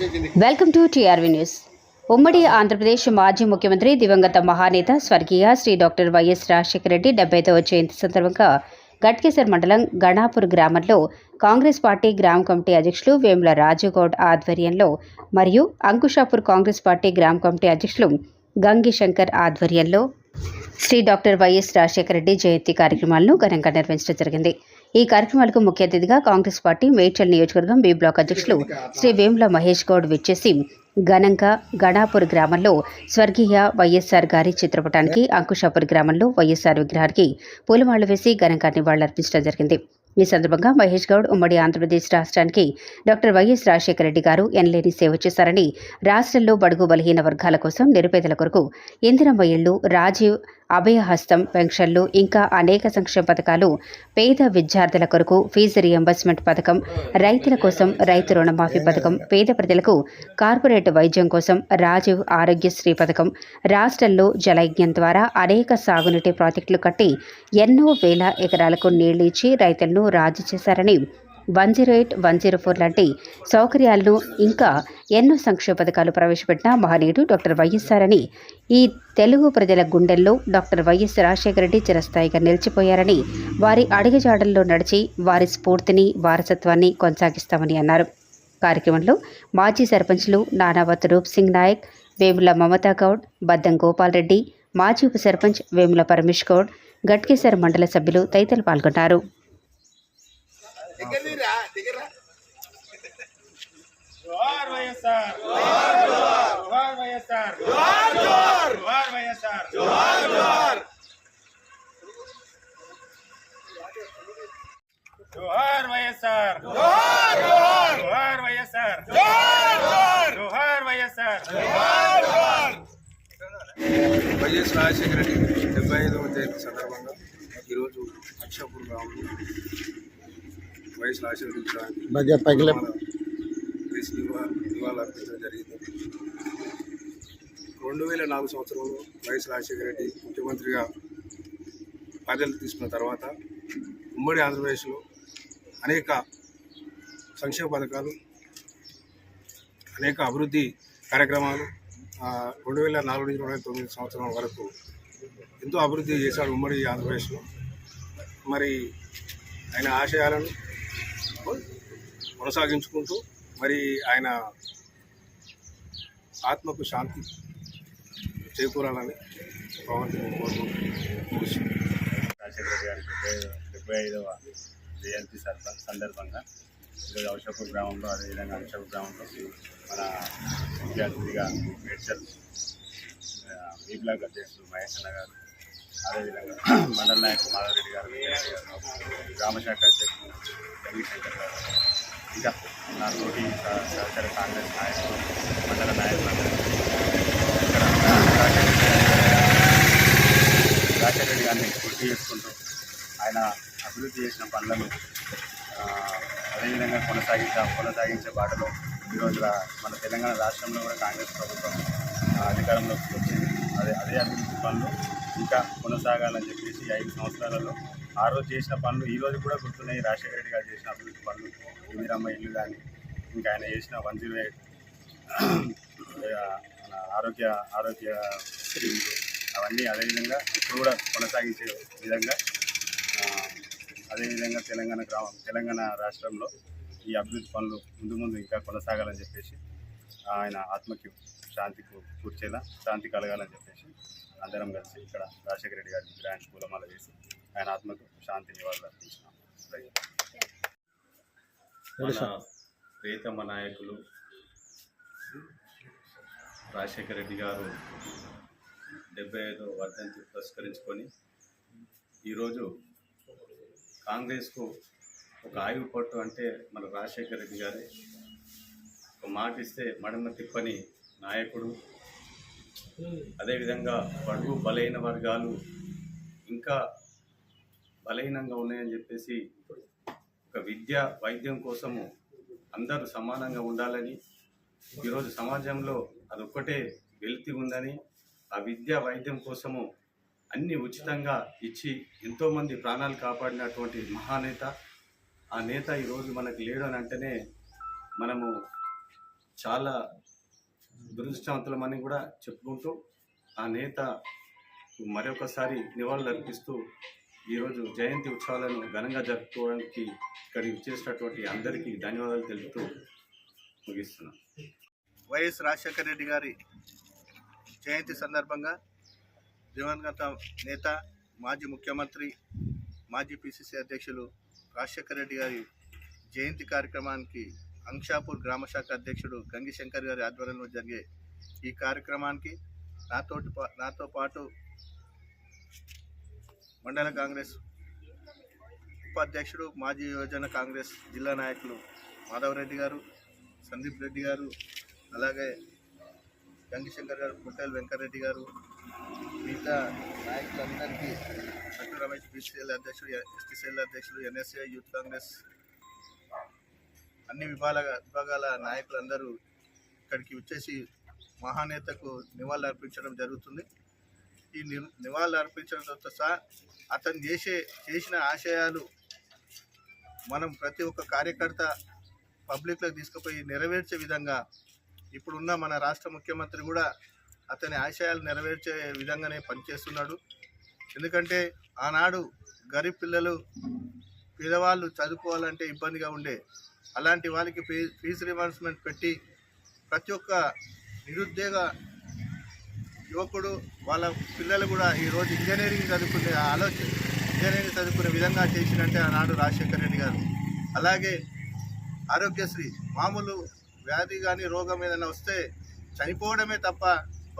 Welcome to TRV news. ఉమ్మడి ఆంధ్రప్రదేశ్ మాజీ ముఖ్యమంత్రి దివంగత మహానేత స్వర్గీయ Shri doctor Y S Rajasekhara Reddy డెబ్బైదవ జయంతి సందర్భంగా గట్కేసర్ మండలం గణాపూర్ గ్రామంలో కాంగ్రెస్ పార్టీ గ్రామ కమిటీ అధ్యక్షులు వేముల రాజుగౌడ్ ఆధ్వర్యంలో మరియు అంకుషాపూర్ కాంగ్రెస్ పార్టీ గ్రామ కమిటీ అధ్యక్షులు గంగి శంకర్ ఆధ్వర్యంలో Shri doctor Y S Rajasekhara Reddy జయంతి కార్యక్రమాలను ఘనంగా నిర్వహించడం జరిగింది. ఈ కార్యక్రమాలకు ముఖ్య అతిథిగా కాంగ్రెస్ పార్టీ మేడ్చల్ నియోజకవర్గం బి బ్లాక్ అధ్యక్షులు శ్రీ వేముల మహేష్ గౌడ్ విచ్చేసి ఘనంగా గణాపూర్ గ్రామంలో స్వర్గీయ వైఎస్ఆర్ గారి చిత్రపటానికి అంకుషాపూర్ గ్రామంలో వైఎస్ఆర్ విగ్రహానికి పూలమాలలు వేసి ఘనంగా నివాళులర్పించడం జరిగింది. ఈ సందర్భంగా మహేష్ గౌడ్ ఉమ్మడి ఆంధ్రప్రదేశ్ రాష్ట్రానికి డాక్టర్ వైఎస్ రాజశేఖర రెడ్డి గారు ఎనలేని సేవ చేశారని రాష్ట్రంలో బడుగు బలహీన వర్గాల కోసం నిరుపేదల కొరకు ఇందిరమ్మ ఇళ్ళు రాజీవ్ అభయహస్తం పెన్షన్లు ఇంకా అనేక సంక్షేమ పథకాలు పేద విద్యార్థుల కొరకు ఫీజు రియంబర్స్మెంట్ పథకం రైతుల కోసం రైతు రుణమాఫీ పథకం పేద ప్రజలకు కార్పొరేట్ వైద్యం కోసం రాజీవ్ ఆరోగ్యశ్రీ పథకం రాష్ట్రంలో జలయజ్ఞం ద్వారా అనేక సాగునీటి ప్రాజెక్టులు కట్టి ఎన్నో వేల ఎకరాలకు నీళ్ళు ఇచ్చి రైతులను రాజు చేశారని one zero eight one zero four లాంటి సౌకర్యాలను ఇంకా ఎన్నో సంక్షేమ పథకాలు ప్రవేశపెట్టిన మహనీయుడు డాక్టర్ వైఎస్ఆర్ అని ఈ తెలుగు ప్రజల గుండెల్లో డాక్టర్ వైఎస్ రాజశేఖర రెడ్డి చిరస్థాయిగా నిలిచిపోయారని వారి అడుగుజాడల్లో నడిచి వారి స్ఫూర్తిని వారసత్వాన్ని కొనసాగిస్తామని అన్నారు. కార్యక్రమంలో మాజీ సర్పంచ్లు నానావత్ రూప్ సింగ్ నాయక్ వేముల మమతా గౌడ్ బద్దం గోపాల్ రెడ్డి మాజీ ఉప సర్పంచ్ వేముల పరమేష్ గౌడ్ గట్కేసర్ మండల సభ్యులు తదితరులు పాల్గొన్నారు. దగ్గర జోహార్ వైఎస్ఆర్. జోహార్ వైఎస్ఆర్. జోహార్ వైఎస్ఆర్. జోహార్ వైఎస్ఆర్. జోహార్ వైఎస్ఆర్. జోహార్ వైఎస్ఆర్. వైఎస్ రాజశేఖర రెడ్డి డెబ్బై ఐదవ జయంతి సందర్భంగా ఈరోజు అక్షాపూర్ గ్రామంలో నివాళులు అర్పించడం జరిగింది రెండు వేల నాలుగు సంవత్సరంలో వైఎస్ రాజశేఖర రెడ్డి ముఖ్యమంత్రిగా బాధ్యతలు తీసుకున్న తర్వాత ఉమ్మడి ఆంధ్రప్రదేశ్లో అనేక సంక్షేమ పథకాలు అనేక అభివృద్ధి కార్యక్రమాలు రెండు వేల నాలుగు నుంచి రెండు వేల తొమ్మిది సంవత్సరం వరకు ఎంతో అభివృద్ధి చేశాడు ఉమ్మడి ఆంధ్రప్రదేశ్లో. మరి ఆయన ఆశయాలను కొనసాగించుకుంటూ మరి ఆయన ఆత్మకు శాంతి చేకూరాలని పవన్ రాజశేఖర గారి డెబ్బై ఐదవ జయంతి సందర్భంగా ఈరోజు ఔషపూర్ గ్రామంలో అదేవిధంగా అంశపూర్ గ్రామంలో మన ముఖ్య అతిథిగా మేడ్చల్ ఈ బ్లాక్ అధ్యక్షుడు మహేష్ అన్న గారు అదేవిధంగా మండల నాయకులు మాధవరెడ్డి గారు వెంకయ్య గారు గ్రామ అధ్యక్షులు జగదీష్ గారు ఇంకా నా తోటి సహచర కాంగ్రెస్ నాయకులు మండల నాయకులు ఇక్కడ రెడ్డి గారిని గుర్తు చేసుకుంటూ ఆయన అభివృద్ధి చేసిన పనులను అదేవిధంగా కొనసాగించా కొనసాగించే బాటలో ఈరోజు మన తెలంగాణ రాష్ట్రంలో కూడా కాంగ్రెస్ ప్రభుత్వం అధికారంలోకి వచ్చింది. అదే అదే అభివృద్ధి పనులు ఇంకా కొనసాగాలని చెప్పేసి ఐదు సంవత్సరాలలో ఆ రోజు చేసిన పనులు ఈ రోజు కూడా గుర్తున్నాయి. రాజశేఖర రెడ్డి గారు చేసిన అభివృద్ధి పనులు ఇందిరమ్మ ఇల్లు కానీ ఇంకా ఆయన చేసిన వన్ జీరో ఎయిట్ మన ఆరోగ్య ఆరోగ్య స్కీములు అవన్నీ అదేవిధంగా ఇప్పుడు కూడా కొనసాగించే విధంగా అదేవిధంగా తెలంగాణ గ్రామం తెలంగాణ రాష్ట్రంలో ఈ అభివృద్ధి పనులు ముందు ముందు ఇంకా కొనసాగాలని చెప్పేసి ఆయన ఆత్మకి శాంతికి కూర్చేలా శాంతి కలగాలని చెప్పేసి అందరం కలిసి ఇక్కడ రాజశేఖర రెడ్డి గారి విగ్రహానికి పూలమాల వేసి ఆయన ఆత్మకు శాంతి నివాళులు అర్పించినాం. ప్రియతమ నాయకులు రాజశేఖర రెడ్డి గారు డెబ్బై ఐదో వర్ధంతి పురస్కరించుకొని ఈరోజు కాంగ్రెస్కు ఒక ఆయువు పట్టు అంటే మన రాజశేఖర రెడ్డి గారే. ఒక మాట ఇస్తే మడమ తిప్పని నాయకుడు. అదేవిధంగా బడుగు బలైన వర్గాలు ఇంకా బలహీనంగా ఉన్నాయని చెప్పేసి ఒక విద్య వైద్యం కోసము అందరూ సమానంగా ఉండాలని ఈరోజు సమాజంలో అదొక్కటే వెలితి ఉందని ఆ విద్య వైద్యం కోసము అన్ని ఉచితంగా ఇచ్చి ఎంతోమంది ప్రాణాలు కాపాడినటువంటి మహానేత. ఆ నేత ఈరోజు మనకు లేడు అని అంటేనే మనము చాలా దురదృష్టవంతులమని కూడా చెప్పుకుంటూ ఆ నేత మరొకసారి నివాళులు అర్పిస్తూ ఈరోజు జయంతి ఉత్సవాలను ఘనంగా జరుపుకోవడానికి ఇక్కడికి చేసినటువంటి అందరికీ ధన్యవాదాలు తెలుపుతూ ముగిస్తున్నాను వైఎస్ రాజశేఖర రెడ్డి గారి జయంతి సందర్భంగా దివంగత నేత మాజీ ముఖ్యమంత్రి మాజీ పిసిసి అధ్యక్షులు రాజశేఖర రెడ్డి గారి జయంతి కార్యక్రమానికి అంక్షాపూర్ గ్రామ శాఖ అధ్యక్షుడు గంగి శంకర్ గారి ఆధ్వర్యంలో జరిగే ఈ కార్యక్రమానికి నాతో పా- నాతో పాటు మండల కాంగ్రెస్ ఉపాధ్యక్షుడు మాజీ యువజన కాంగ్రెస్ జిల్లా నాయకులు మాధవరెడ్డి గారు సందీప్ రెడ్డి గారు అలాగే గంగిశంకర్ గారు పుట్టేల్ వెంకరెడ్డి గారు మిగతా నాయకులందరికీ అట్టు రమేష్ బీసీఎల్ అధ్యక్షుడు ఎస్టీసీఎల్ అధ్యక్షుడు ఎన్ఎస్ఏ యూత్ కాంగ్రెస్ అన్ని విభాగాల విభాగాల నాయకులందరూ ఇక్కడికి వచ్చేసి మహానేతకు నివాళులు అర్పించడం జరుగుతుంది. ఈ ని- నివాళులు అర్పించడంతో సహా అతను చేసే చేసిన ఆశయాలు మనం ప్రతి ఒక్క కార్యకర్త పబ్లిక్లోకి తీసుకుపోయి నెరవేర్చే విధంగా ఇప్పుడున్న మన రాష్ట్ర ముఖ్యమంత్రి కూడా అతని ఆశయాలు నెరవేర్చే విధంగానే పనిచేస్తున్నాడు. ఎందుకంటే ఆనాడు గరీబ్ పిల్లలు పేదవాళ్ళు చదువుకోవాలంటే ఇబ్బందిగా ఉండే అలాంటి వాళ్ళకి ఫీ ఫీజు రివర్స్మెంట్ పెట్టి ప్రతి ఒక్క నిరుద్యోగ యువకుడు వాళ్ళ పిల్లలు కూడా ఈరోజు ఇంజనీరింగ్ చదువుకునే ఆలోచన ఇంజనీరింగ్ చదువుకునే విధంగా చేసినట్టే ఆనాడు రాజశేఖర రెడ్డి గారు. అలాగే ఆరోగ్యశ్రీ మామూలు వ్యాధి కానీ రోగం ఏదైనా వస్తే చనిపోవడమే తప్ప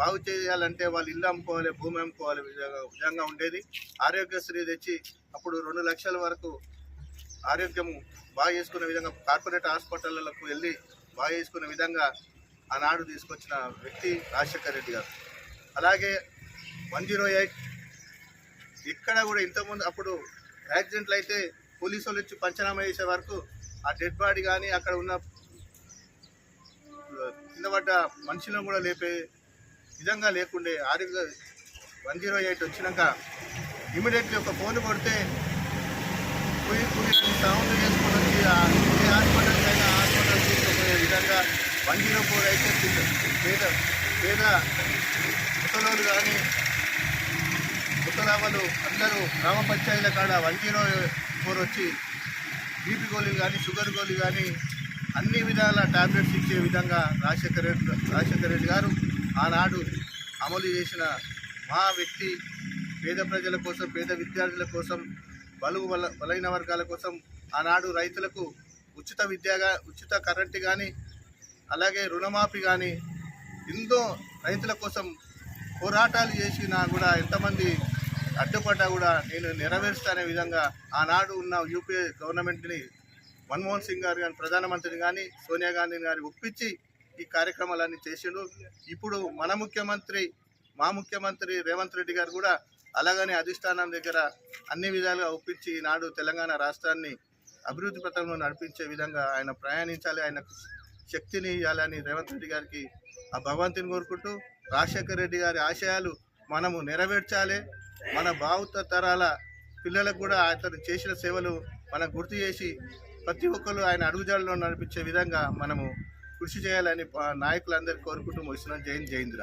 బాగు చేయాలంటే వాళ్ళు ఇల్లు అమ్ముకోవాలి భూమి అమ్ముకోవాలి విధంగా విధంగా ఉండేది. ఆరోగ్యశ్రీ తెచ్చి అప్పుడు రెండు లక్షల వరకు ఆరోగ్యం బాగా చేసుకునే విధంగా కార్పొరేట్ హాస్పిటళ్ళకు వెళ్ళి బాగా చేసుకునే విధంగా ఆనాడు తీసుకొచ్చిన వ్యక్తి రాజశేఖర్ రెడ్డి గారు. అలాగే వన్ జీరో ఎయిట్ ఇక్కడ కూడా ఇంతకుముందు అప్పుడు యాక్సిడెంట్లు అయితే పోలీసు వాళ్ళు వచ్చి పంచనామా చేసే వరకు ఆ డెడ్ బాడీ కానీ అక్కడ ఉన్న కింద పడ్డ మనుషులను కూడా లేపే విధంగా లేకుండే ఆరోగ్య వన్ జీరో ఎయిట్ వచ్చినాక ఇమీడియట్లీ ఒక ఫోన్ కొడితే పోయి సౌండ్ చేసుకొని వచ్చి ఏ హాస్పిటల్కి అయినా హాస్పిటల్ తీసుకుపోయే విధంగా వన్ జీరో ఫోర్ అయితే పేద పేద ముసలోళ్ళు కానీ ముసలావలు అందరూ గ్రామ పంచాయతీల కాడ వన్ జీరో ఫోర్ వచ్చి బీపీ గోళీలు కానీ షుగర్ గోళీలు కానీ అన్ని విధాల టాబ్లెట్స్ ఇచ్చే విధంగా రాజశేఖర రెడ్డి రాజశేఖర రెడ్డి గారు ఆనాడు అమలు చేసిన మా వ్యక్తి పేద ప్రజల కోసం పేద విద్యార్థుల కోసం బలుగు బల బలైన వర్గాల కోసం ఆనాడు రైతులకు ఉచిత విద్యగా ఉచిత కరెంటు కానీ అలాగే రుణమాఫీ కానీ ఎంతో రైతుల కోసం పోరాటాలు చేసినా కూడా ఎంతమంది అడ్డుపడ్డా కూడా నేను నెరవేరుస్తానే విధంగా ఆనాడు ఉన్న యూపీఏ గవర్నమెంట్ని మన్మోహన్ సింగ్ గారు కానీ ప్రధానమంత్రిని కానీ సోనియా గాంధీని గారిని ఒప్పించి ఈ కార్యక్రమాలన్నీ చేసిండు. ఇప్పుడు మన ముఖ్యమంత్రి మా ముఖ్యమంత్రి రేవంత్ రెడ్డి గారు కూడా అలాగనే అధిష్టానం దగ్గర అన్ని విధాలుగా ఒప్పించి నాడు తెలంగాణ రాష్ట్రాన్ని అభివృద్ధి పథంలో నడిపించే విధంగా ఆయన ప్రయాణించాలి ఆయన శక్తిని ఇవ్వాలని రేవంత్ రెడ్డి గారికి ఆ భగవంతుని కోరుకుంటూ రాజశేఖర్ రెడ్డి గారి ఆశయాలు మనము నెరవేర్చాలి. మన భావుత తరాల పిల్లలకు కూడా అతను చేసిన సేవలు మనం గుర్తు చేసి ప్రతి ఒక్కరు ఆయన అడుగుజాడలో నడిపించే విధంగా మనము కృషి చేయాలని నాయకులందరూ కోరుకుంటూ ముగిస్తున్నాం జైన్ జైంద్ర